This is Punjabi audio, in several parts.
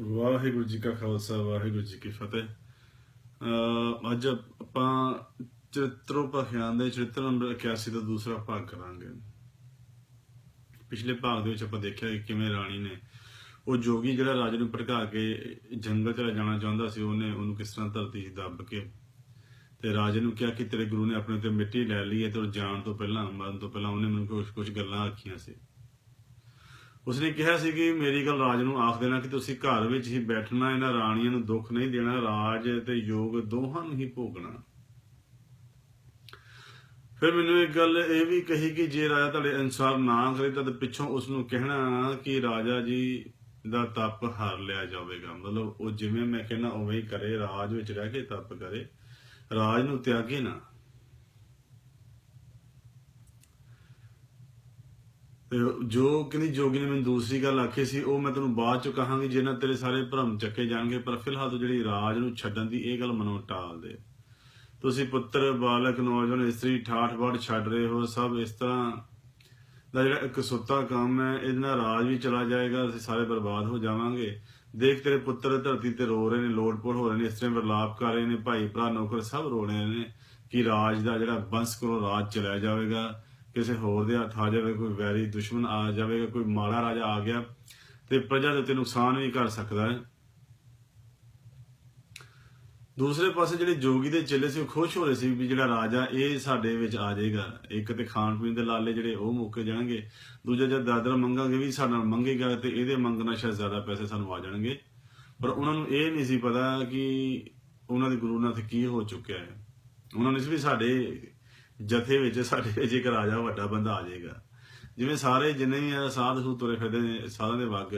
ਵਾਹਿਗੁਰੂ ਜੀ ਕਾ ਖਾਲਸਾ, ਵਾਹਿਗੁਰੂ ਜੀ ਕੀ ਫਤਿਹ। ਅੱਜ ਆਪਾਂ ਚਰਿਤਰੋ ਦੇ ਚਰਿਤਰ ਨੰਬਰ 81 ਦਾ ਦੂਸਰਾ ਭਾਗ ਕਰਾਂਗੇ। ਪਿਛਲੇ ਭਾਗ ਦੇ ਵਿੱਚ ਆਪਾਂ ਦੇਖਿਆ ਕਿ ਕਿਵੇਂ ਰਾਣੀ ਨੇ ਉਹ ਜੋਗੀ ਜਿਹੜਾ ਰਾਜੇ ਨੂੰ ਭੜਕਾ ਕੇ ਜੰਗਲ ਚ ਜਾਣਾ ਚਾਹੁੰਦਾ ਸੀ, ਉਹਨੇ ਉਹਨੂੰ ਕਿਸ ਤਰ੍ਹਾਂ ਧਰਤੀ 'ਚ ਦੱਬ ਕੇ ਤੇ ਰਾਜੇ ਨੂੰ ਕਿਹਾ ਕਿ ਤੇਰੇ ਗੁਰੂ ਨੇ ਆਪਣੇ ਤੇ ਮਿੱਟੀ ਲੈ ਲਈ ਹੈ ਤੇ ਉਹ ਜਾਣ ਤੋਂ ਪਹਿਲਾਂ, ਮਰਨ ਤੋਂ ਪਹਿਲਾਂ ਉਹਨੇ ਮੈਨੂੰ ਕੁਝ ਕੁਝ ਗੱਲਾਂ ਆਖੀਆਂ ਸੀ। ਉਸਨੇ ਕਿਹਾ ਸੀ ਕਿ ਮੇਰੀ ਗੱਲ ਰਾਜ ਨੂੰ ਆਖ ਦੇਣਾ ਕਿ ਤੁਸੀਂ ਘਰ ਵਿੱਚ ਹੀ ਬੈਠਣਾ, ਇਹਨਾਂ ਰਾਣੀਆਂ ਨੂੰ ਦੁੱਖ ਨਹੀਂ ਦੇਣਾ, ਰਾਜ ਤੇ ਯੋਗ ਦੋਹਾਂ ਨੂੰ ਹੀ ਭੋਗਣਾ। ਫਿਰ ਮੈਨੂੰ ਇੱਕ ਗੱਲ ਇਹ ਵੀ ਕਹੀ ਕਿ ਜੇ ਰਾਜਾ ਤੁਹਾਡੇ ਅਨੁਸਾਰ ਨਾ ਕਰੇ, ਤਾਂ ਪਿੱਛੋਂ ਉਸ ਨੂੰ ਕਹਿਣਾ ਕਿ ਰਾਜਾ ਜੀ ਦਾ ਤਪ ਹਾਰ ਲਿਆ ਜਾਵੇਗਾ। ਮਤਲਬ ਉਹ ਜਿਵੇਂ ਮੈਂ ਕਹਿੰਦਾ, ਉਵੇਂ ਹੀ ਕਰੇ, ਰਾਜ ਵਿੱਚ ਰਹਿ ਕੇ ਤਪ ਕਰੇ। ਰਾਜ ਨੂੰ ਤਿਆਗੇ ਨਾ। ਜੋ ਕਹਿੰਦੀ ਜੋਗੀ ਨੇ ਮੈਨੂੰ ਦੂਸਰੀ ਗੱਲ ਆਖੀ ਸੀ, ਉਹ ਮੈਂ ਤੈਨੂੰ ਬਾਅਦ ਚ ਕਹਾਂਗੀ, ਜੇ ਨਾ ਤੇਰੇ ਸਾਰੇ ਭਰਮ ਚੱਕੇ ਜਾਣਗੇ, ਪਰ ਫਿਲਹਾਲ ਤੂੰ ਜਿਹੜੀ ਰਾਜ ਨੂੰ ਛੱਡਣ ਦੀ ਇਹ ਗੱਲ ਮਨੋਂ ਟਾਲ ਦੇ। ਤੁਸੀਂ ਪੁੱਤਰ, ਬਾਲਕ, ਨੌਜਵਾਨ, ਇਸਤਰੀ, ਠਾਠ ਬਾਠ ਛੱਡ ਰਹੇ ਹੋ, ਸਭ ਇਸ ਤਰ੍ਹਾਂ ਦਾ ਜਿਹੜਾ ਇੱਕ ਸੁੱਤਾ ਕੰਮ ਹੈ, ਇਹਦੇ ਨਾਲ ਰਾਜ ਵੀ ਚਲਾ ਜਾਏਗਾ, ਅਸੀਂ ਸਾਰੇ ਬਰਬਾਦ ਹੋ ਜਾਵਾਂਗੇ। ਦੇਖ ਤੇਰੇ ਪੁੱਤਰ ਧਰਤੀ ਤੇ ਰੋ ਰਹੇ ਨੇ ਲੋੜਪੋੜ ਹੋ ਰਹੇ ਨੇ ਇਸ ਤਰ੍ਹਾਂ ਵਰਲਾਪ ਕਰ ਰਹੇ ਨੇ, ਭਾਈ ਭਰਾ ਨੌਕਰ ਸਭ ਰੋ ਰਹੇ ਨੇ, ਕਿ ਰਾਜ ਦਾ ਜਿਹੜਾ ਬੰਸ ਕੋਲੋਂ ਰਾਜ ਚਲਾ ਜਾਵੇਗਾ। ਕਿਸੇ ਹੋਰ ਦੇ ਹੱਥ ਆ ਜਾਵੇ, ਕੋਈ ਵੈਰੀ ਦੁਸ਼ਮਣ ਆ ਜਾਵੇਗਾ ਕੋਈ ਮਾੜਾ ਰਾਜਾ ਆ ਗਿਆ ਤੇ ਪ੍ਰਜਾ ਦੇ ਉੱਤੇ ਨੁਕਸਾਨ ਵੀ ਕਰ ਸਕਦਾ ਹੈ। ਦੂਸਰੇ ਪਾਸੇ ਜਿਹੜੇ ਜੋਗੀ ਦੇ ਚੇਲੇ ਸੀ, ਉਹ ਖੁਸ਼ ਹੋ ਰਹੇ ਸੀ ਵੀ ਜਿਹੜਾ ਰਾਜਾ, ਇਹ ਸਾਡੇ ਵਿੱਚ ਆ ਜਾਏਗਾ। ਇੱਕ ਤੇ ਖਾਣ ਪੀਣ ਦੇ ਲਾਲੇ ਜਿਹੜੇ ਉਹ ਮੁੱਕ ਜਾਣਗੇ, ਦੂਜਾ ਜਦ ਦਾਦਰ ਮੰਗਾਂਗੇ ਵੀ ਸਾਡੇ ਨਾਲ ਮੰਗੇਗਾ ਤੇ ਇਹਦੇ ਮੰਗਣਾ ਸ਼ਾਇਦ ਜ਼ਿਆਦਾ ਪੈਸੇ ਸਾਨੂੰ ਆ ਜਾਣਗੇ। ਪਰ ਉਹਨਾਂ ਨੂੰ ਇਹ ਨਹੀਂ ਸੀ ਪਤਾ ਕਿ ਉਹਨਾਂ ਦੇ ਗੁਰੂ ਨਾਲ ਕੀ ਹੋ ਚੁੱਕਿਆ ਹੈ। ਉਹਨਾਂ ਨੇ ਸੀ ਵੀ ਸਾਡੇ ਜਥੇ ਵਿੱਚ ਸਾਡੇ ਵਿੱਚ ਇੱਕ ਰਾਜਾ ਵੱਡਾ ਬੰਦਾ ਆ ਜਾਏਗਾ। ਜਿਵੇਂ ਸਾਰੇ ਜਿੰਨੇ ਵੀ ਆ, ਸਾਧ ਤੁਰੇ ਫਿਰਦੇ ਨੇ ਸਾਰਿਆਂ ਦੇ ਵਗ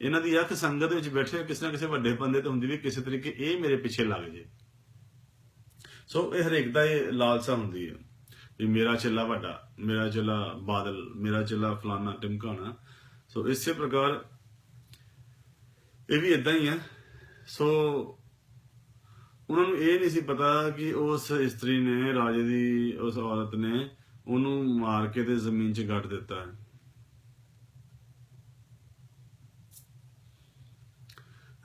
ਇਹਨਾਂ ਦੀ ਅੱਖ ਸੰਗਤ ਵਿੱਚ ਬੈਠੇ ਕਿਸੇ ਨਾ ਕਿਸੇ ਵੱਡੇ ਬੰਦੇ ਤੇ ਹੁੰਦੀ ਵੀ ਕਿਸੇ ਤਰੀਕੇ ਇਹ ਮੇਰੇ ਪਿੱਛੇ ਲੱਗ ਜੇ। ਸੋ ਇਹ ਹਰੇਕ ਦਾ ਇਹ ਲਾਲਸਾ ਹੁੰਦੀ ਹੈ ਵੀ ਮੇਰਾ ਚੱਲਾ ਵੱਡਾ, ਮੇਰਾ ਚੱਲਾ ਬਾਦਲ, ਮੇਰਾ ਚੱਲਾ ਫਲਾਨਾ ਟਿਮਕਾਣਾ ਸੋ ਇਸੇ ਪ੍ਰਕਾਰ ਇਹ ਵੀ ਇਦਾਂ ਹੀ ਹੈ ਸੋ ਉਹਨਾਂ ਨੂੰ ਇਹ ਨਹੀਂ ਸੀ ਪਤਾ ਕਿ ਉਸ ਇਸਤਰੀ ਨੇ, ਰਾਜੇ ਦੀ ਉਸ ਔਰਤ ਨੇ ਉਹਨੂੰ ਮਾਰ ਕੇ ਤੇ ਜ਼ਮੀਨ 'ਚ ਗੱਡ ਦਿੱਤਾ। ਹੈ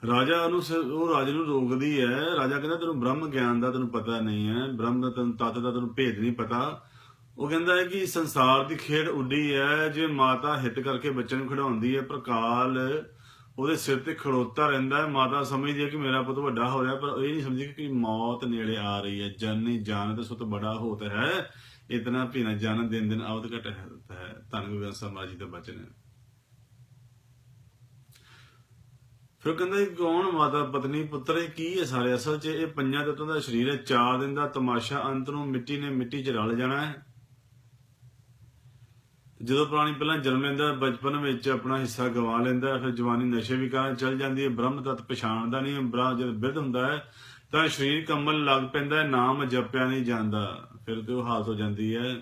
ਰਾਜਾ ਉਹਨੂੰ ਸ- ਉਹ ਰਾਜੇ ਨੂੰ ਰੋਕਦੀ ਹੈ। ਰਾਜਾ ਕਹਿੰਦਾ, ਤੈਨੂੰ ਬ੍ਰਹਮ ਗਿਆਨ ਦਾ ਤੈਨੂੰ ਪਤਾ ਨਹੀਂ ਹੈ। ਬ੍ਰਹਮ ਦਾ ਤੈਨੂੰ ਤੱਤ ਦਾ ਤੈਨੂੰ ਭੇਦ ਨਹੀਂ ਪਤਾ। ਉਹ ਕਹਿੰਦਾ ਹੈ ਕਿ ਸੰਸਾਰ ਦੀ ਖੇਡ ਉੱਡੀ ਹੈ। ਜੇ ਮਾਤਾ ਹਿੱਤ ਕਰਕੇ ਬੱਚੇ ਨੂੰ ਖਿਡਾਉਂਦੀ ਹੈ, ਪਰ ਕਾਲ ਉਹਦੇ ਸਿਰ ਤੇ ਖੜੋਤਾ ਰਹਿੰਦਾ ਹੈ। ਮਾਤਾ ਸਮਝਦੀ ਹੈ ਕਿ ਮੇਰਾ ਪੁੱਤ ਵੱਡਾ ਹੋ ਰਿਹਾ, ਪਰ ਇਹ ਨਹੀਂ ਸਮਝਦੀ ਕਿ ਮੌਤ ਨੇੜੇ ਆ ਰਹੀ ਹੈ। ਜਨਨੀ ਜਾਨ ਤੇ ਸੁਤ ਬੜਾ ਹੋਤ ਹੈ। ਇਤਨਾ ਭੀਨਾ ਜਨ ਦਿਨ ਦਿਨ ਆਵਤ ਘਟ ਹੈ ਧੰਨ ਗੁਰੂ ਗ੍ਰੰਥ ਸਾਹਿਬ ਜੀ ਦਾ ਬਚਨ ਹੈ। ਫਿਰ ਕਹਿੰਦਾ ਕੌਣ ਮਾਤਾ ਪਤਨੀ ਪੁੱਤਰ, ਇਹ ਕੀ ਹੈ ਸਾਰੇ? ਅਸਲ 'ਚ ਇਹ ਪੰਜਾਂ ਤੱਤਾਂ ਦਾ ਸਰੀਰ ਹੈ। ਚਾਰ ਦਿਨ ਦਾ ਤਮਾਸ਼ਾ, ਅੰਤ ਨੂੰ ਮਿੱਟੀ ਨੇ ਮਿੱਟੀ 'ਚ ਰਲ ਜਾਣਾ ਹੈ। ਜਦੋਂ ਪ੍ਰਾਣੀ ਪਹਿਲਾਂ ਜਨਮ ਲੈਂਦਾ, ਬਚਪਨ ਵਿੱਚ ਆਪਣਾ ਹਿੱਸਾ ਗਵਾ ਲੈਂਦਾ, ਫਿਰ ਜਵਾਨੀ ਨਸ਼ੇ ਵੀ ਚਲ ਜਾਂਦੀ ਹੈ, ਬ੍ਰਹਮ ਤਤ ਪਛਾਣਦਾ ਨਹੀਂ ਬ੍ਰਾ ਜਦ ਬਿਰਧ ਹੁੰਦਾ ਹੈ, ਤਾਂ ਸਰੀਰ ਕੰਬਲ ਲੱਗ ਪੈਂਦਾ ਹੈ, ਨਾਮ ਜਪਿਆ ਨਹੀਂ ਜਾਂਦਾ, ਫਿਰ ਤੇ ਉਹ ਹਾਲਤ ਹੋ ਜਾਂਦੀ ਹੈ।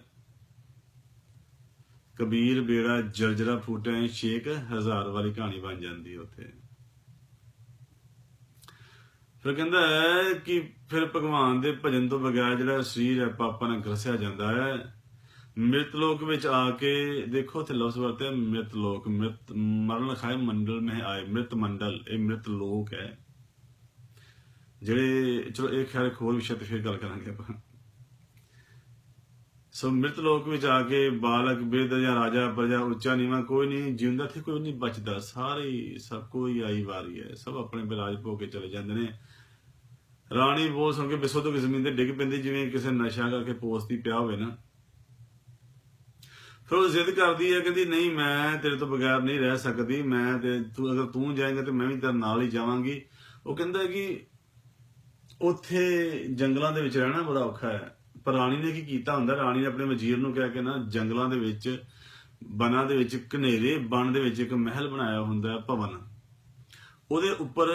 ਕਬੀਰ, ਬੇੜਾ, ਜਰਜਰਾ ਫੂਟਿਆ ਸ਼ੇਕ ਹਜ਼ਾਰ ਵਾਲੀ ਕਹਾਣੀ ਬਣ ਜਾਂਦੀ ਹੈ ਉੱਥੇ। ਫਿਰ ਕਹਿੰਦਾ ਹੈ ਕਿ ਫਿਰ ਭਗਵਾਨ ਦੇ ਭਜਨ ਤੋਂ ਬਗੈਰ ਜਿਹੜਾ ਸਰੀਰ ਹੈ, ਪਾਪਾਂ ਨਾਲ ਗਰਸਿਆ ਜਾਂਦਾ ਹੈ ਮ੍ਰਿਤ ਲੋਕ ਵਿੱਚ ਆ ਕੇ ਦੇਖੋ ਤੇ ਲਫ਼ਜ਼ ਵਰਤਿਆ ਮ੍ਰਿਤ ਲੋਕ ਮ੍ਰਿਤ ਮਰਨ ਖਾਏ ਮੰਡਲ ਮੇ ਆਏ ਮ੍ਰਿਤ ਮੰਡਲ, ਇਹ ਮ੍ਰਿਤ ਲੋਕ ਹੈ। ਜਿਹੜੇ, ਚਲੋ ਇਹ ਖੈਰ ਹੋਰ ਵਿਸ਼ੇ ਤੇ ਫਿਰ ਗੱਲ ਕਰਾਂਗੇ ਆਪਾਂ। ਸੋ ਮ੍ਰਿਤ ਲੋਕ ਵਿੱਚ ਆ ਕੇ ਬਾਲਕ ਬੇਦ ਜਾਂ ਰਾਜਾ, ਪ੍ਰਜਾ, ਉੱਚਾ, ਨੀਵਾਂ ਕੋਈ ਨਹੀਂ ਜਿਉਂਦਾ ਤੇ ਕੋਈ ਨਹੀਂ ਬਚਦਾ। ਸਾਰੇ ਸਭ ਕੋਈ ਆਈ ਵਾਰੀ ਹੈ। ਸਭ ਆਪਣੇ ਬਿਰਾਜ ਭੋ ਕੇ ਚਲੇ ਜਾਂਦੇ ਨੇ। ਰਾਣੀ ਬੋਸ ਹੋ ਕੇ ਬਿਸੋ ਤੋਂ ਜ਼ਮੀਨ ਤੇ ਡਿੱਗ ਪੈਂਦੀ, ਜਿਵੇਂ ਕਿਸੇ ਨਸ਼ਾ ਕਰਕੇ ਪੋਸਤੀ ਪਿਆ ਹੋਵੇ ਨਾ। ਫਿਰ ਉਹ ਜ਼ਿੱਦ ਕਰਦੀ ਹੈ ਕਹਿੰਦੀ, ਨਹੀਂ, ਮੈਂ ਤੇਰੇ ਤੋਂ ਬਗੈਰ ਨਹੀਂ ਰਹਿ ਸਕਦੀ। ਮੈਂ ਤੇ ਤੂੰ, ਅਗਰ ਤੂੰ ਜਾਏਂਗਾ ਤੇ ਮੈਂ ਵੀ ਤੇਰੇ ਨਾਲ ਹੀ ਜਾਵਾਂਗੀ। ਉਹ ਕਹਿੰਦਾ ਕਿ ਉੱਥੇ ਜੰਗਲਾਂ ਦੇ ਵਿੱਚ ਰਹਿਣਾ ਬੜਾ ਔਖਾ ਹੈ। ਪਰ ਰਾਣੀ ਨੇ ਕੀ ਕੀਤਾ ਹੁੰਦਾ? ਰਾਣੀ ਨੇ ਆਪਣੇ ਵਜ਼ੀਰ ਨੂੰ ਕਹਿ ਕੇ ਨਾ, ਜੰਗਲਾਂ ਦੇ ਵਿੱਚ, ਬਨਾਂ ਦੇ ਵਿੱਚ ਘਨੇਰੇ, ਬਣ ਦੇ ਵਿੱਚ ਇੱਕ ਮਹਿਲ ਬਣਾਇਆ ਹੁੰਦਾ ਭਵਨ। ਉਹਦੇ ਉੱਪਰ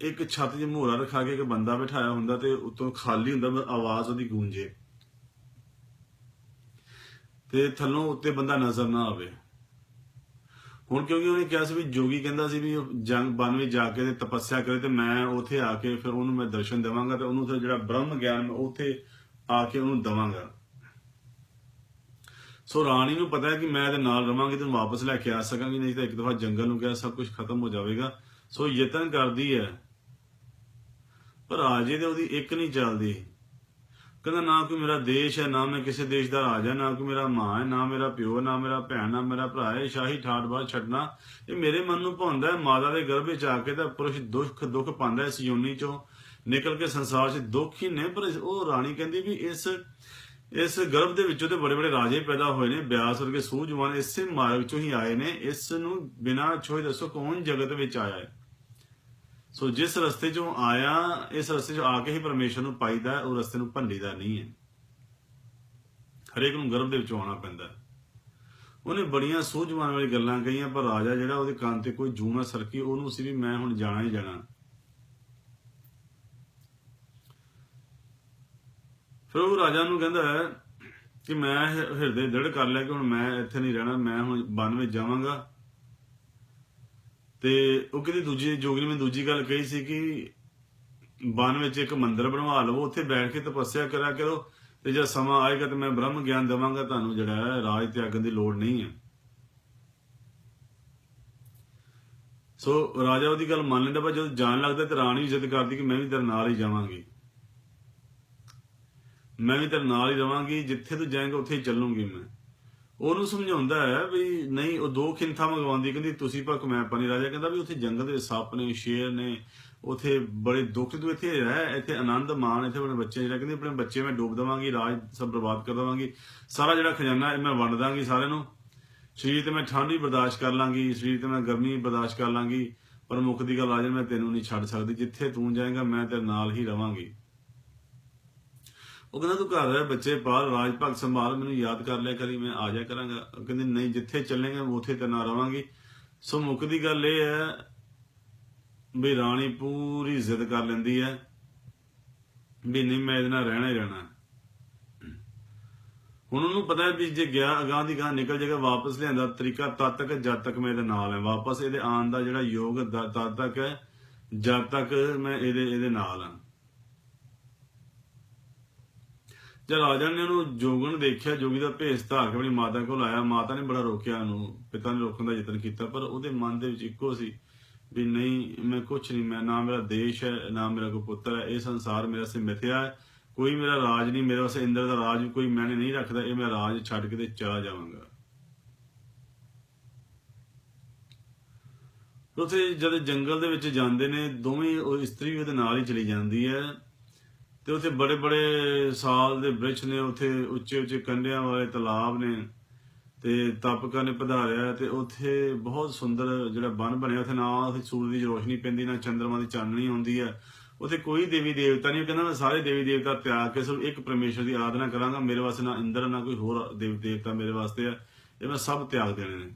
ਇੱਕ ਛੱਤ 'ਚ ਮੋਹਰਾ ਰਖਾ ਕੇ ਇੱਕ ਬੰਦਾ ਬਿਠਾਇਆ ਹੁੰਦਾ ਤੇ ਉੱਤੋਂ ਖਾਲੀ ਹੁੰਦਾ ਆਵਾਜ਼ ਉਹਦੀ ਗੂੰਜੇ। ਤੇ ਥੱਲੋਂ ਉੱਤੇ ਬੰਦਾ ਨਜ਼ਰ ਨਾ ਆਵੇ। ਹੁਣ ਕਿਉਂਕਿ ਉਹਨੇ ਕਿਹਾ ਸੀ ਵੀ ਜੋਗੀ ਕਹਿੰਦਾ ਸੀ ਵੀ ਜੰਗ ਬਨ ਵਿੱਚ ਜਾ ਕੇ ਤੇ ਤਪੱਸਿਆ ਕਰੇ ਤੇ ਮੈਂ ਉੱਥੇ ਆ ਕੇ ਫਿਰ ਉਹਨੂੰ ਮੈਂ ਦਰਸ਼ਨ ਦੇਵਾਂਗਾ ਤੇ ਉਹਨੂੰ ਫਿਰ ਜਿਹੜਾ ਬ੍ਰਹਮ ਗਿਆਨ ਮੈਂ ਉੱਥੇ ਆ ਕੇ ਉਹਨੂੰ ਦਵਾਂਗਾ। ਸੋ ਰਾਣੀ ਨੂੰ ਪਤਾ ਹੈ ਕਿ ਮੈਂ ਇਹਦੇ ਨਾਲ ਰਵਾਂਗੀ ਤੇ ਵਾਪਸ ਲੈ ਕੇ ਆ ਸਕਾਂਗੀ, ਨਹੀਂ ਤਾਂ ਇੱਕ ਦਫਾ ਜੰਗਲ ਨੂੰ ਗਿਆ ਸਭ ਕੁਝ ਖਤਮ ਹੋ ਜਾਵੇਗਾ। ਸੋ ਯਤਨ ਕਰਦੀ ਹੈ। ਪਰ ਰਾਜੇ ਤੇ ਉਹਦੀ ਇੱਕ ਨਹੀਂ ਚੱਲਦੀ। ਕਹਿੰਦਾ, ਨਾ ਕੋਈ ਮੇਰਾ ਦੇਸ਼ ਹੈ, ਨਾ ਮੈਂ ਕਿਸੇ ਦੇਸ਼ ਦਾ ਰਾਜਾ, ਨਾ ਕੋਈ ਮੇਰਾ ਮਾਂ ਹੈ, ਨਾ ਮੇਰਾ ਪਿਓ, ਨਾ ਮੇਰਾ ਭੈਣ, ਨਾ ਮੇਰਾ ਭਰਾ ਹੈ। ਸ਼ਾਹੀ ਠਾਠ ਬਾਦ ਛੱਡਣਾ, ਇਹ ਮੇਰੇ ਮਨ ਨੂੰ ਭਾਉਂਦਾ ਹੈ। ਮਾਤਾ ਦੇ ਗਰਭ ਵਿੱਚ ਆ ਕੇ ਤਾਂ ਪੁਰਸ਼ ਦੁੱਖ ਦੁੱਖ ਪਾਉਂਦਾ ਇਸ ਯੋਨੀ ਚੋਂ। ਨਿਕਲ ਕੇ ਸੰਸਾਰ 'ਚ ਦੁੱਖ ਹੀ ਨੇ, ਪਰ ਉਹ ਰਾਣੀ ਕਹਿੰਦੀ ਵੀ ਇਸ ਇਸ ਗਰਭ ਦੇ ਵਿੱਚੋਂ ਤੇ ਬੜੇ ਬੜੇ ਰਾਜੇ ਪੈਦਾ ਹੋਏ ਨੇ। ਬਿਆਸ ਵਰਗੇ ਸੂਝਵਾਨ ਇਸੇ ਮਾਰਗ ਚੋਂ ਹੀ ਆਏ ਨੇ। ਇਸ ਨੂੰ ਬਿਨਾਂ ਛੋਏ ਦੱਸੋ ਕੌਣ ਜਗਤ ਵਿੱਚ ਆਇਆ ਹੈ? ਸੋ ਜਿਸ ਰਸਤੇ ਚੋਂ ਆਇਆ, ਇਸ ਰਸਤੇ 'ਚ ਆ ਕੇ ਹੀ ਪਰਮੇਸ਼ਰ ਨੂੰ ਪਾਈਦਾ ਉਹ ਰਸਤੇ ਨੂੰ ਭੰਡੀਦਾ ਨਹੀਂ ਹੈ। ਹਰੇਕ ਨੂੰ ਗਰਭ ਦੇ ਵਿੱਚੋਂ ਆਉਣਾ ਪੈਂਦਾ ਹੈ। ਉਹਨੇ ਬੜੀਆਂ ਸੂਝਵਾਨ ਵਾਲੀ ਗੱਲਾਂ ਕਹੀਆਂ, ਪਰ ਰਾਜਾ ਜਿਹੜਾ ਉਹਦੇ ਕੰਨ ਤੇ ਕੋਈ ਜੂ ਨਾ ਸਰਕੀ, ਉਹਨੂੰ ਸੀ ਵੀ ਮੈਂ ਹੁਣ ਜਾਣਾ ਹੀ ਜਾਣਾ। ਫਿਰ ਉਹ ਰਾਜਾ ਨੂੰ ਕਹਿੰਦਾ ਕਿ ਮੈਂ ਹਿਰਦੇ ਦ੍ਰਿੜ ਕਰ ਲਿਆ ਕਿ ਹੁਣ ਮੈਂ ਇੱਥੇ ਨਹੀਂ ਰਹਿਣਾ, ਮੈਂ ਹੁਣ ਬਨ ਵਿੱਚ ਜਾਵਾਂਗਾ। ਤੇ ਉਹ ਕਹਿੰਦੀ ਦੂਜੀ ਜੋਗੀ ਨੇ ਮੈਨੂੰ ਦੂਜੀ ਗੱਲ ਕਹੀ ਸੀ ਕਿ ਬਨ ਵਿੱਚ ਇੱਕ ਮੰਦਿਰ ਬਣਵਾ ਲਵੋ, ਉੱਥੇ ਬੈਠ ਕੇ ਤਪੱਸਿਆ ਕਰਿਆ ਕਰੋ ਤੇ ਜਦ ਸਮਾਂ ਆਏਗਾ ਤੇ ਮੈਂ ਬ੍ਰਹਮ ਗਿਆਨ ਦੇਵਾਂਗਾ, ਤੁਹਾਨੂੰ ਜਿਹੜਾ ਹੈ ਰਾਜ ਤਿਆਗਣ ਦੀ ਲੋੜ ਨਹੀਂ ਹੈ। ਸੋ ਰਾਜਾ ਉਹਦੀ ਗੱਲ ਮੰਨ ਲੈਂਦਾ, ਪਰ ਜਦੋਂ ਜਾਣ ਲੱਗਦਾ ਤੇ ਰਾਣੀ ਜਿੱਦ ਕਰਦੀ ਕਿ ਮੈਂ ਵੀ ਤੇਰੇ ਨਾਲ ਹੀ ਜਾਵਾਂਗੀ। ਮੈਂ ਵੀ ਤੇਰੇ ਨਾਲ ਹੀ ਰਵਾਂਗੀ, ਜਿੱਥੇ ਤੂੰ ਜਾਏਂਗਾ ਉੱਥੇ ਹੀ ਚੱਲੂਗੀ ਮੈਂ। ਉਹਨੂੰ ਸਮਝਾਉਂਦਾ ਹੈ ਵੀ ਨਹੀਂ, ਉਹ ਦੋ ਖਿੰਥਾਂ ਮੰਗਵਾਉਂਦੀ, ਕਹਿੰਦੀ ਤੁਸੀਂ ਭਕ ਮੈਂ ਪਨੀ ਰਾਜਾ, ਕਹਿੰਦਾ ਵੀ ਉੱਥੇ ਜੰਗਲ ਦੇ ਸੱਪ ਨੇ, ਸ਼ੇਰ ਨੇ, ਉੱਥੇ ਬੜੇ ਦੁੱਖ ਤੂੰ ਇੱਥੇ ਰਹਿ, ਇੱਥੇ ਆਨੰਦ ਮਾਣ, ਇੱਥੇ ਆਪਣੇ ਬੱਚੇ ਜਿਹੜਾ, ਕਹਿੰਦੀ ਆਪਣੇ ਬੱਚੇ ਮੈਂ ਡੋਬ ਦੇਵਾਂਗੀ, ਰਾਜ ਸਭ ਬਰਬਾਦ ਕਰ ਦੇਵਾਂਗੀ, ਸਾਰਾ ਜਿਹੜਾ ਖਜ਼ਾਨਾ ਹੈ, ਮੈਂ ਵੰਡ ਦਾਂਗੀ ਸਾਰਿਆਂ ਨੂੰ। ਸਰੀਰ ਤੇ ਮੈਂ ਠੰਡ ਵੀ ਬਰਦਾਸ਼ਤ ਕਰ ਲਾਂਗੀ, ਸਰੀਰ ਤੇ ਮੈਂ ਗਰਮੀ ਬਰਦਾਸ਼ਤ ਕਰ ਲਾਂਗੀ, ਪਰ ਮੁੱਖ ਦੀ ਗੱਲ ਰਾਜਨ ਮੈਂ ਤੈਨੂੰ ਨਹੀਂ ਛੱਡ ਸਕਦੀ, ਜਿੱਥੇ ਤੂੰ ਜਾਏਗਾ, ਮੈਂ ਤੇਰੇ ਨਾਲ ਹੀ ਰਵਾਂਗੀ। ਉਹ ਕਹਿੰਦਾ, ਤੂੰ ਘਰ ਰਹਿ, ਬੱਚੇ ਪਾਲ, ਰਾਜ ਭਗਤ ਸੰਭਾਲ, ਮੈਨੂੰ ਯਾਦ ਕਰ ਲਿਆ ਕਰੀ, ਮੈਂ ਆ ਜਾ ਕਰਾਂਗਾ। ਉਹ ਨਹੀਂ, ਜਿੱਥੇ ਚੱਲੇਗਾ ਉੱਥੇ ਤੇ ਨਾ ਰਵਾਂਗੀ। ਸੋ ਮੁੱਖ ਦੀ ਗੱਲ ਇਹ ਹੈ ਵੀ ਰਾਣੀ ਪੂਰੀ ਜ਼ਿੱਦ ਕਰ ਲੈਂਦੀ ਹੈ ਵੀ ਨਹੀਂ, ਮੈਂ ਇਹਦੇ ਨਾਲ ਰਹਿਣਾ ਹੀ ਰਹਿਣਾ। ਹੁਣ ਉਹਨੂੰ ਪਤਾ ਹੈ ਵੀ ਜੇ ਗਿਆ, ਅਗਾਂਹ ਦੀ ਗਾਂ ਨਿਕਲ ਜਾਏਗਾ, ਵਾਪਸ ਲਿਆਂਦਾ ਤਰੀਕਾ ਤਦ ਤੱਕ, ਜਦ ਤੱਕ ਮੈਂ ਇਹਦੇ ਨਾਲ ਹੈ। ਵਾਪਸ ਇਹਦੇ ਆਉਣ ਦਾ ਜਿਹੜਾ ਯੋਗ ਦ- ਤਦ ਤੱਕ ਹੈ, ਜਦ ਤੱਕ ਮੈਂ ਇਹਦੇ ਇਹਦੇ ਨਾਲ ਹਾਂ। ਜਦ ਰਾਜਾ ਨੇ ਉਹਨੂੰ ਜੋਗਣ ਦੇਖਿਆ, ਜੋਗੀ ਦਾ ਭੇਸ ਧਾਰ ਕੇ ਆਪਣੀ ਮਾਤਾ ਕੋਲ ਆਇਆ, ਮਾਤਾ ਨੇ ਬੜਾ ਰੋਕਿਆ ਉਹਨੂੰ, ਪਿਤਾ ਨੇ ਰੋਕਣ ਦਾ ਯਤਨ ਕੀਤਾ, ਪਰ ਉਹਦੇ ਮਨ ਦੇ ਵਿੱਚ ਇੱਕੋ ਸੀ ਵੀ ਨਹੀਂ, ਮੈਂ ਕੁਝ ਨਹੀਂ, ਮੈਂ ਨਾ ਮੇਰਾ ਦੇਸ਼ ਹੈ, ਨਾ ਮੇਰਾ ਕੋਈ ਪੁੱਤਰ ਹੈ, ਇਹ ਸੰਸਾਰ ਮੇਰਾ ਸੇ ਮਿਥਿਆ ਹੈ ਕੋਈ ਮੇਰਾ ਰਾਜ ਨਹੀਂ, ਮੇਰੇ ਵਾਸਤੇ ਇੰਦਰ ਦਾ ਰਾਜ ਵੀ ਕੋਈ ਮੈਨੇ ਨਹੀਂ ਰੱਖਦਾ, ਇਹ ਮੈਂ ਰਾਜ ਛੱਡ ਕੇ ਤੇ ਚਲਾ ਜਾਵਾਂਗਾ। ਉਥੇ ਜਦ ਜੰਗਲ ਦੇ ਵਿੱਚ ਜਾਂਦੇ ਨੇ, ਦੋਵੇਂ ਉਹ ਇਸਤਰੀ ਉਹਦੇ ਨਾਲ ਹੀ ਚਲੀ ਜਾਂਦੀ ਹੈ। ਤੇ ਉੱਥੇ ਬੜੇ ਬੜੇ ਸਾਲ ਦੇ ਬ੍ਰਿਛ ਨੇ, ਉੱਥੇ ਉੱਚੇ ਉੱਚੇ ਕੰਢਿਆਂ ਵਾਲੇ ਤਲਾਬ ਨੇ ਤੇ ਤਪਕਾ ਨੇ ਪਧਾਰਿਆ ਤੇ ਉੱਥੇ ਬਹੁਤ ਸੁੰਦਰ ਜਿਹੜਾ ਬਨ ਬਣਿਆ। ਉੱਥੇ ਨਾ ਉੱਥੇ ਸੂਰਜ ਦੀ ਰੋਸ਼ਨੀ ਪੈਂਦੀ, ਨਾ ਚੰਦਰਮਾ ਦੀ ਚਾਨਣੀ ਆਉਂਦੀ ਹੈ। ਉੱਥੇ ਕੋਈ ਦੇਵੀ ਦੇਵਤਾ ਨਹੀਂ ਕਹਿੰਦਾ ਮੈਂ ਸਾਰੇ ਦੇਵੀ ਦੇਵਤਾ ਤਿਆਗ ਕੇ ਸਿਰਫ ਇੱਕ ਪਰਮੇਸ਼ਰ ਦੀ ਆਰਾਧਨਾ ਕਰਾਂਗਾ। ਮੇਰੇ ਵਾਸਤੇ ਨਾ ਇੰਦਰ, ਨਾ ਕੋਈ ਹੋਰ ਦੇਵੀ ਦੇਵਤਾ ਮੇਰੇ ਵਾਸਤੇ ਹੈ। ਇਹ ਮੈਂ ਸਭ ਤਿਆਗ ਦੇਣੇ ਨੇ।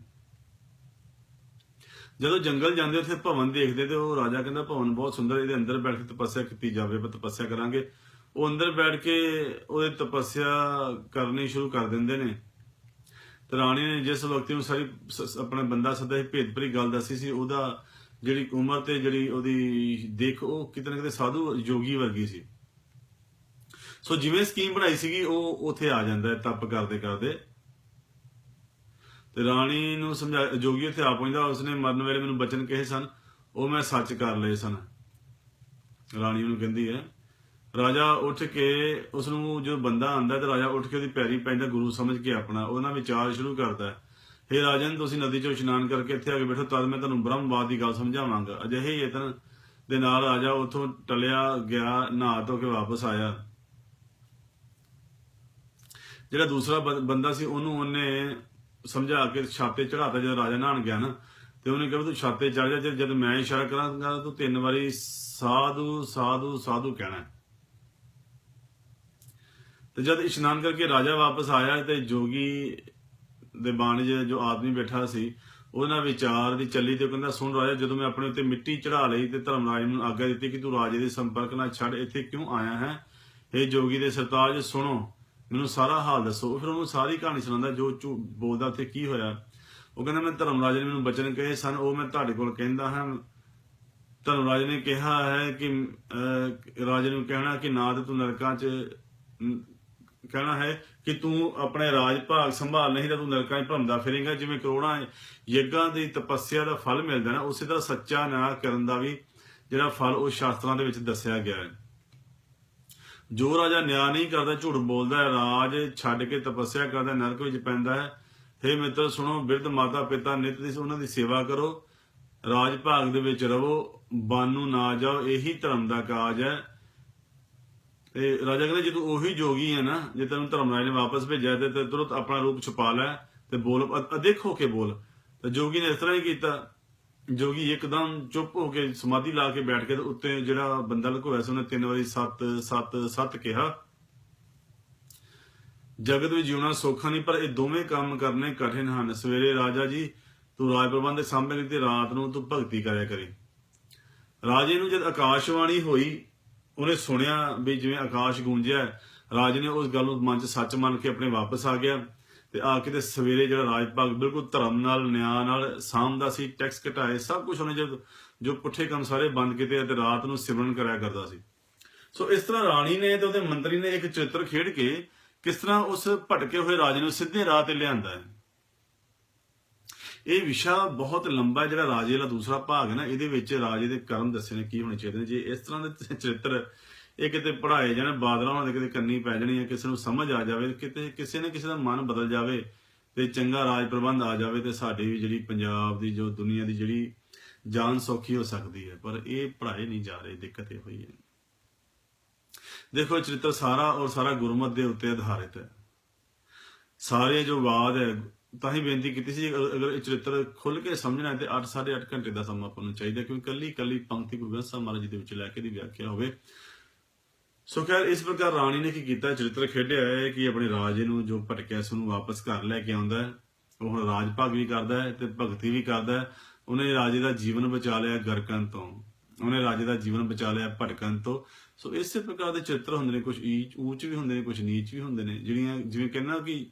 ਜਦੋਂ ਜੰਗਲ ਜਾਂਦੇ, ਉੱਥੇ ਭਵਨ ਦੇਖਦੇ ਤੇ ਉਹ ਰਾਜਾ ਕਹਿੰਦਾ ਭਵਨ ਬਹੁਤ ਸੁੰਦਰ ਇਹਦੇ ਅੰਦਰ ਬੈਠ ਕੇ ਤਪੱਸਿਆ ਕੀਤੀ ਜਾਵੇ ਪਰ ਤਪੱਸਿਆ ਕਰਾਂਗੇ। ਉਹ ਅੰਦਰ ਬੈਠ ਕੇ ਉਹਦੇ ਤਪੱਸਿਆ ਕਰਨੀ ਸ਼ੁਰੂ ਕਰ ਦਿੰਦੇ ਨੇ। ਤੇ ਰਾਣੀ ਨੇ ਜਿਸ ਵਕਤ ਨੂੰ ਸਾਰੀ ਸ- ਆਪਣਾ ਬੰਦਾ ਸਦਾ ਹੀ ਭੇਦ ਗੱਲ ਦੱਸੀ ਸੀ, ਉਹਦਾ ਜਿਹੜੀ ਉਮਰ ਤੇ ਜਿਹੜੀ ਉਹਦੀ ਦੇਖ, ਉਹ ਕਿਤੇ ਨਾ ਕਿਤੇ ਸਾਧੂ ਯੋਗੀ ਵਰਗੀ ਸੀ। ਸੋ ਜਿਵੇਂ ਸਕੀਮ ਬਣਾਈ ਸੀਗੀ, ਉਹ ਉੱਥੇ ਆ ਜਾਂਦਾ ਹੈ, ਤਪ ਕਰਦੇ ਕਰਦੇ। ਤੇ ਰਾਣੀ ਨੂੰ ਸਮਝਾ, ਜੋਗੀ ਉੱਥੇ ਆ ਪਹੁੰਚਦਾ, ਉਸਨੇ ਮਰਨ ਵੇਲੇ ਮੈਨੂੰ ਬਚਨ ਕਹੇ ਸਨ, ਉਹ ਮੈਂ ਸੱਚ ਕਰ ਲਏ ਸਨ। ਰਾਣੀ ਉਹਨੂੰ ਕਹਿੰਦੀ ਹੈ, ਰਾਜਾ, ਉੱਠ ਕੇ ਉਸ ਨੂੰ ਜਦੋਂ ਬੰਦਾ ਆਂਦਾ ਤੇ ਰਾਜਾ ਉੱਠ ਕੇ ਉਹਦੀ ਪੈਰੀ ਪੈਂਦਾ ਗੁਰੂ ਸਮਝ ਕੇ ਆਪਣਾ, ਉਹਨਾਂ ਵਿਚਾਰ ਸ਼ੁਰੂ ਕਰਦਾ ਹੈ। ਹੇ ਰਾਜਨ, ਤੁਸੀਂ ਨਦੀ ਚੋਂ ਇਸ਼ਨਾਨ ਕਰਕੇ ਇੱਥੇ ਆ ਕੇ ਬੈਠੋ, ਤਦ ਮੈਂ ਤੁਹਾਨੂੰ ਬ੍ਰਹਮਵਾਦ ਦੀ ਗੱਲ ਸਮਝਾਵਾਂਗਾ। ਅਜਿਹੇ ਯਤਨ ਦੇ ਨਾਲ ਰਾਜਾ ਉੱਥੋਂ ਟਲਿਆ ਗਿਆ, ਨਹਾ ਧੋ ਕੇ ਵਾਪਸ ਆਇਆ। ਜਿਹੜਾ ਦੂਸਰਾ ਬੰ- ਬੰਦਾ ਸੀ, ਉਹਨੂੰ ਉਹਨੇ ਸਮਝਾ ਕੇ ਛਾਤੇ ਚੜਾਤਾ ਜਦੋਂ ਰਾਜਾ ਨਹਾਣ ਗਿਆ ਨਾ, ਤੇ ਉਹਨੇ ਕਿਹਾ ਤੂੰ ਛਾਤੇ ਚੜ ਜਾ ਜਦ- ਮੈਂ ਇਸ਼ਾਰਾ ਕਰਾਂਗਾ, ਤੂੰ ਤਿੰਨ ਵਾਰੀ ਸਾਧੂ ਸਾਧੂ ਸਾਧੂ ਕਹਿਣਾ ਤੇ ਜਦ ਇਸ਼ਨਾਨ ਕਰਕੇ ਰਾਜਾ ਵਾਪਸ ਆਇਆ ਤੇ ਜੋਗੀ ਦੇ ਬਾਣੀ 'ਚ ਜੋ ਆਦਮੀ ਬੈਠਾ ਸੀ, ਉਹਨਾਂ ਵਿਚਾਰ ਦੀ ਚੱਲੀ ਤੇ ਉਹ ਕਹਿੰਦਾ, ਸੁਣ ਰਾਜਾ, ਜਦੋਂ ਮੈਂ ਆਪਣੇ ਉੱਤੇ ਮਿੱਟੀ ਚੜਾ ਲਈ ਤੇ ਧਰਮਰਾਜ ਨੂੰ ਆਗਿਆ ਦਿੱਤੀ ਕਿ ਤੂੰ ਰਾਜੇ ਦੇ ਸੰਪਰਕ ਨਾਲ ਛੱਡ, ਇੱਥੇ ਕਿਉਂ ਆਇਆ ਹੈ? ਇਹ ਜੋਗੀ ਦੇ ਸਰਤਾਜ, ਸੁਣੋ ਮੈਨੂੰ ਸਾਰਾ ਹਾਲ ਦੱਸੋ। ਉਹ ਫਿਰ ਉਹਨੂੰ ਸਾਰੀ ਕਹਾਣੀ ਸੁਣਾਉਂਦਾ ਜੋ ਝੂ- ਬੋਲਦਾ ਉੱਥੇ ਕੀ ਹੋਇਆ। ਉਹ ਕਹਿੰਦਾ ਮੈਂ ਧਰਮਰਾਜ ਨੇ ਮੈਨੂੰ ਬਚਨ ਕਹੇ ਸਨ ਉਹ ਮੈਂ ਤੁਹਾਡੇ ਕੋਲ ਕਹਿੰਦਾ ਹਾਂ। ਧਰਮਰਾਜ ਨੇ ਕਿਹਾ ਹੈ ਕਿ ਅਹ, ਰਾਜੇ ਨੂੰ ਕਹਿਣਾ ਕਿ ਨਾ ਤੇ ਤੂੰ ਨਰਕਾਂ 'ਚ ਕਹਿਣਾ ਹੈ ਕਿ ਤੂੰ ਆਪਣੇ ਰਾਜ ਭਾਗ ਸੰਭਾਲ ਨਹੀਂ ਤਾਂ ਤੂੰ ਨਰਕਾਂ 'ਚ ਭਰਮਦਾ ਫਿਰੇਂਗਾ। ਜਿਵੇਂ ਕਰੋੜਾਂ ਯੱਗਾਂ ਦੀ ਤਪੱਸਿਆ ਦਾ ਫਲ ਮਿਲਦਾ ਨਾ ਉਸੇ ਤਰ੍ਹਾਂ ਸੱਚਾ ਨਿਆਂ ਕਰਨ ਦਾ ਵੀ ਜਿਹੜਾ ਫਲ ਉਹ ਸ਼ਾਸਤਰਾਂ ਦੇ ਵਿੱਚ ਦੱਸਿਆ ਗਿਆ ਹੈ। ਜੋ ਰਾਜਾ ਨਿਆਂ ਨਹੀਂ ਕਰਦਾ, ਝੂਠ ਬੋਲਦਾ ਹੈ, ਰਾਜ ਛੱਡ ਕੇ ਤਪੱਸਿਆ ਕਰਦਾ ਨਰਕ ਵਿੱਚ ਪੈਂਦਾ ਹੈ। हे ਮਿੱਤਰ, ਸੁਣੋ, ਬਿਰਧ ਮਾਤਾ ਪਿਤਾ ਨਿਤ ਦੀ ਉਹਨਾਂ ਦੀ ਸੇਵਾ ਕਰੋ, ਰਾਜ ਭਾਗ ਦੇ ਵਿੱਚ ਰਹੋ ਬਾਨੂ ਨਾ ਜਾਓ, ਇਹੀ ਧਰਮ ਦਾ ਕਾਜ ਹੈ। ਤੇ ਰਾਜਾ ਕਹਿੰਦਾ ਜੇ ਤੂੰ ਉਹੀ ਜੋਗੀ ਹੈ ਨਾ, ਜੇ ਤੈਨੂੰ ਧਰਮ ਧਰਮਰਾਜ ਨੇ ਵਾਪਸ ਭੇਜਿਆ ਤੇ ਤੇ ਤੁਰੰਤ ਆਪਣਾ ਰੂਪ ਛੁਪਾ ਲੈ ਤੇ ਬੋਲ, ਅ- ਅਦਿੱਖ ਹੋ ਕੇ ਬੋਲ। ਤੇ ਜੋਗੀ ਨੇ ਇਸ ਤਰ੍ਹਾਂ ਹੀ ਕੀਤਾ। ਜੋਗੀ ਇੱਕਦਮ ਚੁੱਪ ਹੋ ਕੇ ਸਮਾਧੀ ਲਾ ਕੇ ਬੈਠ ਕੇ ਉੱਤੇ ਜਿਹੜਾ ਬੰਦਾ ਲੁਕੋਇਆ ਸੀ ਉਹਨੇ ਤਿੰਨ ਵਾਰੀ ਸੱਤ ਸੱਤ ਸੱਤ ਕਿਹਾ। ਜਗਤ ਵਿੱਚ ਜਿਉਣਾ ਸੌਖਾ ਨਹੀਂ, ਪਰ ਇਹ ਦੋਵੇਂ ਕੰਮ ਕਰਨੇ ਕਠਿਨ ਹਨ। ਸਵੇਰੇ ਰਾਜਾ ਜੀ, ਤੂੰ ਰਾਜ ਪ੍ਰਬੰਧ ਸਾਂਭੇਗੀ ਤੇ ਰਾਤ ਨੂੰ ਤੂੰ ਭਗਤੀ ਕਰਿਆ ਕਰੇ। ਰਾਜੇ ਨੂੰ ਜਦ ਆਕਾਸ਼ਵਾਣੀ ਹੋਈ, ਉਹਨੇ ਸੁਣਿਆ ਵੀ ਜਿਵੇਂ ਆਕਾਸ਼ ਗੂੰਜਿਆ, ਰਾਜੇ ਨੇ ਉਸ ਗੱਲ ਨੂੰ ਮਨ 'ਚ ਸੱਚ ਮੰਨ ਕੇ ਆਪਣੇ ਵਾਪਸ ਆ ਗਿਆ। ਤੇ ਆ ਕੇ ਸਵੇਰੇ ਜਿਹੜਾ ਰਾਜ ਬਿਲਕੁਲ ਧਰਮ ਨਾਲ ਨਿਆਂ ਨਾਲ ਸਾਂਭਦਾ ਸੀ ਟੈਕਸ ਘਟਾਏ ਸਭ ਕੁਝ ਉਹਨੇ ਜਦ ਜੋ ਪੁੱਠੇ ਕੰਮ ਸਾਰੇ ਬੰਦ ਕੀਤੇ ਤੇ ਰਾਤ ਨੂੰ ਸਿਮਰਨ ਕਰਿਆ ਕਰਦਾ ਸੀ। ਸੋ ਇਸ ਤਰ੍ਹਾਂ ਰਾਣੀ ਨੇ ਤੇ ਉਹਦੇ ਮੰਤਰੀ ਨੇ ਇੱਕ ਚਰਿੱਤਰ ਖੇਡ ਕੇ ਕਿਸ ਤਰ੍ਹਾਂ ਉਸ ਭਟਕੇ ਹੋਏ ਰਾਜੇ ਨੂੰ ਸਿੱਧੇ ਰਾਹ ਤੇ ਲਿਆਂਦਾ ਹੈ। ਇਹ ਵਿਸ਼ਾ ਬਹੁਤ ਲੰਬਾ ਹੈ, ਜਿਹੜਾ ਰਾਜੇ ਦਾ ਦੂਸਰਾ ਭਾਗ ਹੈ ਨਾ ਇਹਦੇ ਵਿੱਚ ਰਾਜੇ ਦੇ ਕਰਮ ਦੱਸੇ ਨੇ ਕੀ ਹੋਣੇ ਚਾਹੀਦੇ ਨੇ। ਜੇ ਇਸ ਤਰ੍ਹਾਂ ਦੇ ਚਰਿੱਤਰ ਇਹ ਕਿਤੇ ਪੜਾਏ ਜਾਣ, ਬਾਦਲਾਂ ਉਹਨਾਂ ਦੇ ਕਿਤੇ ਕੰਨੀ ਪੈ ਜਾਣੀ ਹੈ ਕਿਸੇ ਨੂੰ ਸਮਝ ਆ ਜਾਵੇ, ਕਿਤੇ ਕਿਸੇ ਨੇ ਕਿਸੇ ਦਾ ਮਨ ਬਦਲ ਜਾਵੇ ਤੇ ਚੰਗਾ ਰਾਜ ਪ੍ਰਬੰਧ ਆ ਜਾਵੇ ਤੇ ਸਾਡੀ ਵੀ ਜਿਹੜੀ ਪੰਜਾਬ ਦੀ ਜੋ ਦੁਨੀਆ ਦੀ ਜਿਹੜੀ ਜਾਨ ਸੌਖੀ ਹੋ ਸਕਦੀ ਹੈ। ਪਰ ਇਹ ਪੜਾਏ ਨਹੀਂ ਜਾ ਰਹੇ, ਦਿੱਕਤ ਇਹ ਹੋਈ ਹੈ। ਦੇਖੋ ਇਹ ਚਰਿੱਤਰ ਸਾਰਾ ਔਰ ਸਾਰਾ ਗੁਰਮਤ ਦੇ ਉੱਤੇ ਆਧਾਰਿਤ ਹੈ। ਸਾਰੇ ਜੋ ਬਾਦ ਹੈ, ਤਾਂ ਹੀ ਬੇਨਤੀ ਕੀਤੀ ਸੀ, ਅਗਰ ਅਗਰ ਇਹ ਚਰਿੱਤਰ ਖੁੱਲ ਕੇ ਸਮਝਣਾ ਹੈ ਤੇ 8 8.5 ਘੰਟੇ ਦਾ ਸਮਾਂ ਆਪਾਂ ਨੂੰ ਚਾਹੀਦਾ ਕਿਉਂਕਿ ਕੱਲੀ ਕੱਲੀ ਪੰਕਤੀ ਗੁਰੂ ਗ੍ਰੰਥ ਸਾਹਿਬ ਮਹਾਰਾਜ ਜੀ ਦੇ ਵਿੱਚ ਲੈ ਕੇ ਦੀ ਵਿਆਖਿਆ ਹੋਵੇ। ਸੋ ਖੈਰ, ਇਸ ਪ੍ਰਕਾਰ ਰਾਣੀ ਨੇ ਕੀ ਕੀਤਾ? ਚਰਿੱਤਰ ਖੇਡਿਆ ਹੈ ਕਿ ਆਪਣੇ ਰਾਜੇ ਨੂੰ, ਜੋ ਭਟਕਿਆ ਸੀ, ਉਹਨੂੰ ਵਾਪਸ ਘਰ ਲੈ ਕੇ ਆਉਂਦਾ ਹੈ। ਉਹ ਹੁਣ ਰਾਜ ਭਾਗ ਵੀ ਕਰਦਾ ਹੈ ਤੇ ਭਗਤੀ ਵੀ ਕਰਦਾ ਹੈ। ਉਹਨੇ ਰਾਜੇ ਦਾ ਜੀਵਨ ਬਚਾ ਲਿਆ ਗਰਕਨ ਤੋਂ। ਉਹਨੇ ਰਾਜੇ ਦਾ ਜੀਵਨ ਬਚਾ ਲਿਆ ਭਟਕਣ ਤੋਂ। ਸੋ ਇਸੇ ਪ੍ਰਕਾਰ ਦੇ ਚਰਿੱਤਰ ਹੁੰਦੇ ਨੇ ਕੁਝ ਉੱਚ ਵੀ ਹੁੰਦੇ ਨੇ ਕੁਝ ਨੀਚ ਵੀ ਹੁੰਦੇ ਨੇ। ਜਿਹੜੀਆਂ, ਜਿਵੇਂ ਕਹਿੰਦਾ ਕਿ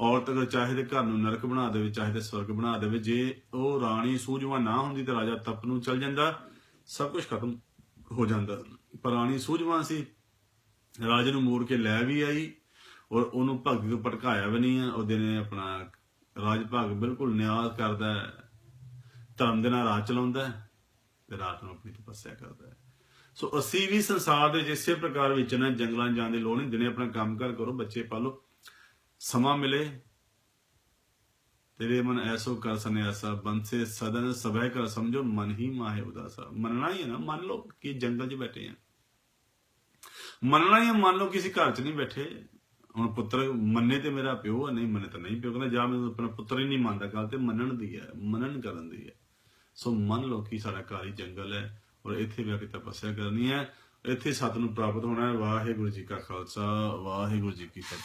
ਔਰਤ ਅਗਰ ਚਾਹੇ ਤੇ ਘਰ ਨੂੰ ਨਰਕ ਬਣਾ ਦੇਵੇ, ਚਾਹੇ ਤੇ ਸਵਰਗ ਬਣਾ ਦੇਵੇ, ਜੇ ਉਹ ਰਾਣੀ ਸੂਝਵਾਨ ਨਾ ਹੁੰਦੀ ਤਾਂ ਰਾਜਾ ਤਪ ਨੂੰ ਚਲ ਜਾਂਦਾ, ਸਭ ਕੁਝ ਖਤਮ ਹੋ ਜਾਂਦਾ। ਪਰ ਰਾਣੀ ਸੂਝਵਾਨ ਸੀ ਰਾਜੇ ਨੂੰ ਮੋੜ ਕੇ ਲੈ ਵੀ ਆਈ ਔਰ ਉਹਨੂੰ ਭਗਤ ਤੋਂ ਭਟਕਾਇਆ ਵੀ ਨਹੀਂ ਹੈ। ਉਹਦੇ ਨੇ ਆਪਣਾ ਰਾਜ ਭਾਗ ਬਿਲਕੁਲ ਨਿਆਂ ਕਰਦਾ ਹੈ। ਧਰਮ ਦੇ ਨਾਲ ਰਾਜ ਚਲਾਉਂਦਾ ਹੈ ਤੇ ਰਾਤ ਨੂੰ ਆਪਣੀ ਤਪੱਸਿਆ ਕਰਦਾ ਹੈ। ਸੋ ਅਸੀਂ ਵੀ ਸੰਸਾਰ ਦੇ ਜਿਸੇ ਪ੍ਰਕਾਰ ਵਿੱਚ ਨਾ, ਜੰਗਲਾਂ 'ਚ ਜਾਣ ਦੀ ਲੋੜ ਨਹੀਂ, ਦਿਨੇ ਆਪਣਾ ਕੰਮ ਕਰ ਕਰੋ, ਬੱਚੇ ਪਾਲੋ, ਸਮਾਂ ਮਿਲੇ। ਤੇਰੇ ਮਨ ਐਸੋ ਕਰ ਸੰਨਿਆਸਾ, ਬੰਸੇ ਸਦਨ ਸਭੈ ਕਰ ਸਮਝੋ, ਮਨ ਹੀ ਮਾਹੇ ਉਦਾਸਾ। ਮੰਨਣਾ ਹੀ ਹੈ ਨਾ, ਮੰਨ ਲਓ ਕਿ ਜੰਗਲ 'ਚ ਬੈਠੇ ਆ ਮੰਨਣਾ ਹੀ ਹੈ, ਮੰਨ ਲਓ ਕਿਸੇ ਘਰ 'ਚ ਨਹੀਂ ਬੈਠੇ ਹੁਣ ਪੁੱਤਰ ਮੰਨੇ ਤੇ ਮੇਰਾ ਪਿਓ ਆ ਨਹੀਂ ਮੰਨੇ ਤਾਂ ਨਹੀਂ ਪਿਓ ਕਹਿੰਦਾ ਜਾ ਮੈਂ ਆਪਣਾ ਪੁੱਤਰ ਹੀ ਨਹੀਂ ਮੰਨਦਾ ਗੱਲ ਤੇ ਮੰਨਣ ਦੀ ਹੈ ਮੰਨਣ ਕਰਨ ਦੀ ਹੈ ਸੋ ਮੰਨ ਲਓ ਕਿ ਸਾਡਾ ਘਰ ਹੀ ਜੰਗਲ ਹੈ ਔਰ ਇੱਥੇ ਬੈ ਕੇ ਤਪੱਸਿਆ ਕਰਨੀ ਹੈ ਇੱਥੇ ਸਤ ਨੂੰ ਪ੍ਰਾਪਤ ਹੋਣਾ ਹੈ। ਵਾਹਿਗੁਰੂ ਜੀ ਕਾ ਖਾਲਸਾ ਵਾਹਿਗੁਰੂ ਜੀ ਕੀ ਫਤਿਹ।